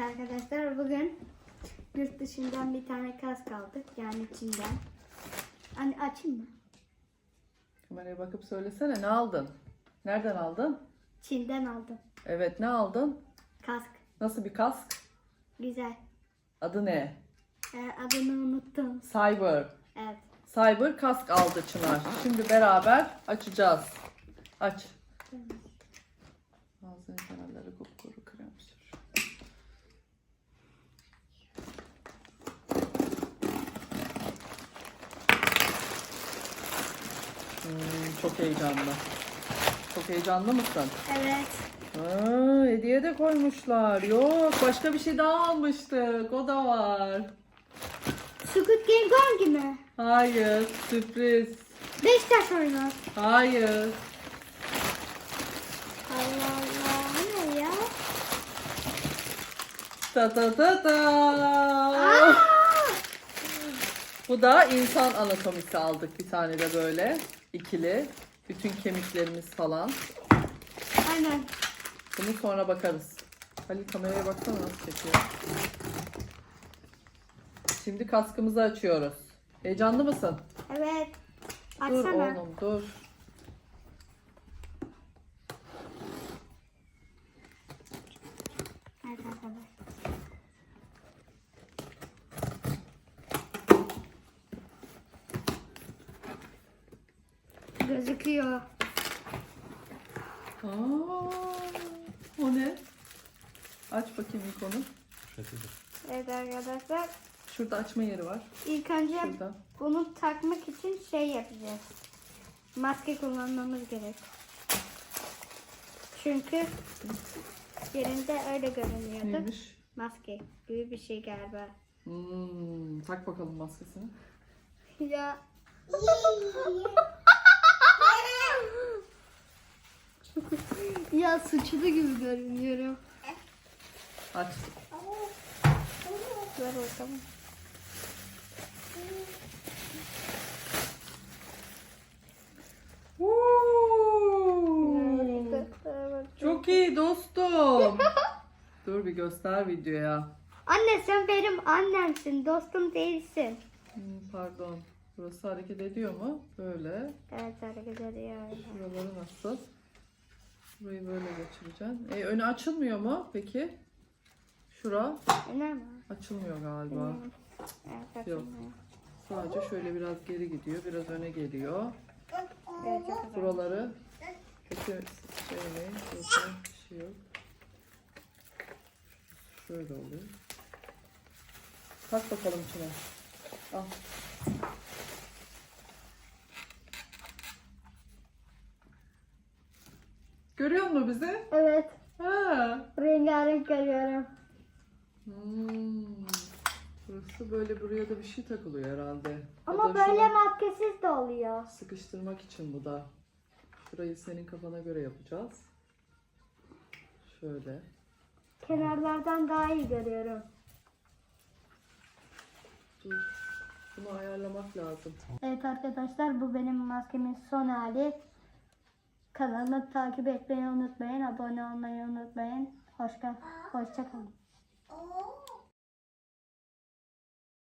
Evet arkadaşlar bugün yurt dışından bir tane kask aldık. Yani Çin'den. Hani açayım mı? Kameraya bakıp söylesene ne aldın? Nereden aldın? Çin'den aldım. Evet ne aldın? Kask. Nasıl bir kask? Güzel. Adı ne? Ee, adını unuttum. Cyber. Evet. Cyber kask aldı Çınar. Şimdi beraber açacağız. Aç. Ağzının Hmm, çok heyecanlı. Çok heyecanlı mısın? Evet. Aa, hediye de koymuşlar. Yok başka bir şey daha almıştık. O da var. Squid Game Gong mi? Hayır sürpriz. Beşiktaş oyunu. Hayır. Allah Allah. Ne ya? Ta ta ta ta. Aa! Bu da insan anatomisi aldık bir tane de böyle. İkili. Bütün kemiklerimiz falan. Aynen. Bunu sonra bakarız. Halil kameraya baksana nasıl çekiyor. Şimdi kaskımızı açıyoruz. Heyecanlı mısın? Evet. Dur Açsana. oğlum dur. Evet arkadaşlar. Gözüküyor. Aa, o ne? Aç bakayım ilk onu. Evet arkadaşlar. Şurada açma yeri var. İlk önce Şurada. bunu takmak için şey yapacağız. Maske kullanmamız gerek. Çünkü yerinde öyle görünüyordu. Neymiş? Maske gibi bir şey galiba. Hmm, tak bakalım maskesini. Ya. ya suçlu gibi görünüyorum. Aç. Ver bakalım. Oo, Çok iyi dostum. Dur bir göster videoya. Anne sen benim annemsin, dostum değilsin. Hmm, pardon. Burası hareket ediyor mu? Böyle. Evet hareket ediyor. öyle. Buraları nasıl? Burayı böyle geçireceğim. E, önü açılmıyor mu peki? Şura Öyle mi? açılmıyor galiba. Evet Yok. Sadece şöyle biraz geri gidiyor, biraz öne geliyor. Evet, çok güzel. Buraları şöyle, şöyle bir şey yok. Şöyle oluyor. Tak bakalım içine. Al. Görüyor musun bizi? Evet. Ha. Rengarenk görüyorum. Hmm. Burası böyle buraya da bir şey takılıyor herhalde. Ya Ama da böyle şunu maskesiz de oluyor. sıkıştırmak için bu da. Şurayı senin kafana göre yapacağız. Şöyle. Kenarlardan daha iyi görüyorum. Dur. Bunu ayarlamak lazım. Evet arkadaşlar bu benim maskemin son hali. Kanalımı takip etmeyi unutmayın. Abone olmayı unutmayın. Hoşça, hoşça kalın.